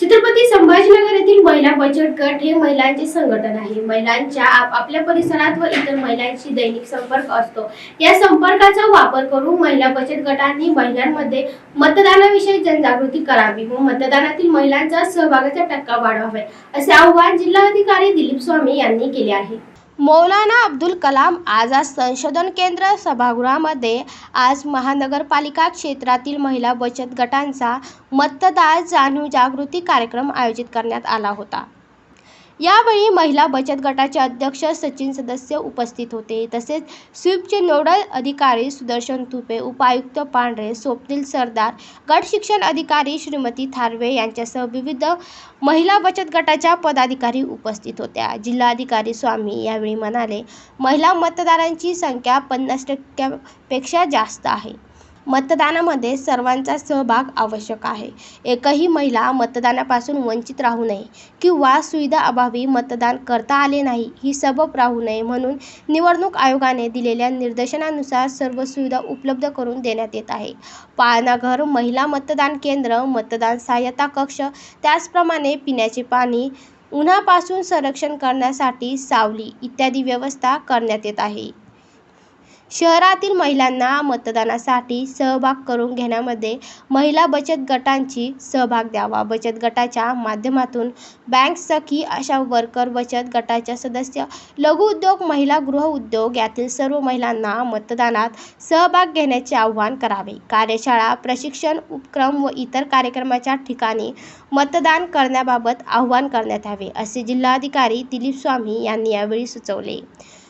छत्रपती संभाजीनगर येथील महिला बचत गट हे महिलांचे संघटन आहे. महिलांच्या आप- आपल्या परिसरात व इतर महिलांशी दैनिक संपर्क असतो. या संपर्काचा वापर करून महिला बचत गटांनी महिलांमध्ये मतदानाविषयी जनजागृती करावी व मतदानातील महिलांचा सहभागाचा टक्का वाढवावा असे आवाहन जिल्हाधिकारी दिलीप स्वामी यांनी केले आहे. मौलाना अब्दुल कलाम आझाद संशोधन केंद्र सभागृहामध्ये आज महानगरपालिका क्षेत्रातील महिला बचत गटांचा मतदार जाणीव जागृती कार्यक्रम आयोजित करण्यात आला होता. यावेळी महिला बचत गटाचे अध्यक्ष सचिन सदस्य उपस्थित होते. तसेच स्वीपचे नोडल अधिकारी सुदर्शन तुपे उपायुक्त पांढरे स्वप्नील सरदार गट शिक्षण अधिकारी श्रीमती थारवे यांच्यासह विविध महिला बचत गटाच्या पदाधिकारी उपस्थित होत्या. जिल्हाधिकारी स्वामी यावेळी म्हणाले महिला मतदारांची संख्या पन्नास टक्क्यापेक्षा जास्त आहे. मतदानामध्ये सर्वांचा सहभाग आवश्यक आहे. एकही महिला मतदानापासून वंचित राहू नये किंवा सुविधाअभावी मतदान करता आले नाही ही सबब राहू नये म्हणून निवडणूक आयोगाने दिलेल्या निर्देशनानुसार सर्व सुविधा उपलब्ध करून देण्यात येत आहे. पाळणाघर महिला मतदान केंद्र मतदान सहाय्यता कक्ष त्याचप्रमाणे पिण्याचे पाणी उन्हापासून संरक्षण करण्यासाठी सावली इत्यादी व्यवस्था करण्यात येत आहे. शहरातील महिलांना मतदानासाठी सहभाग करून घेण्यामध्ये महिला बचत गटांची सहभाग द्यावा. बचत गटाच्या माध्यमातून बँक सखी आशा वर्कर बचत गटाच्या सदस्य लघुउद्योग महिला गृहउद्योग यातील सर्व महिलांना मतदानात सहभाग घेण्याचे आवाहन करावे. कार्यशाळा प्रशिक्षण उपक्रम व इतर कार्यक्रमाच्या ठिकाणी मतदान करण्याबाबत आवाहन करण्यात यावे असे जिल्हाधिकारी दिलीप स्वामी यांनी यावेळी सुचवले.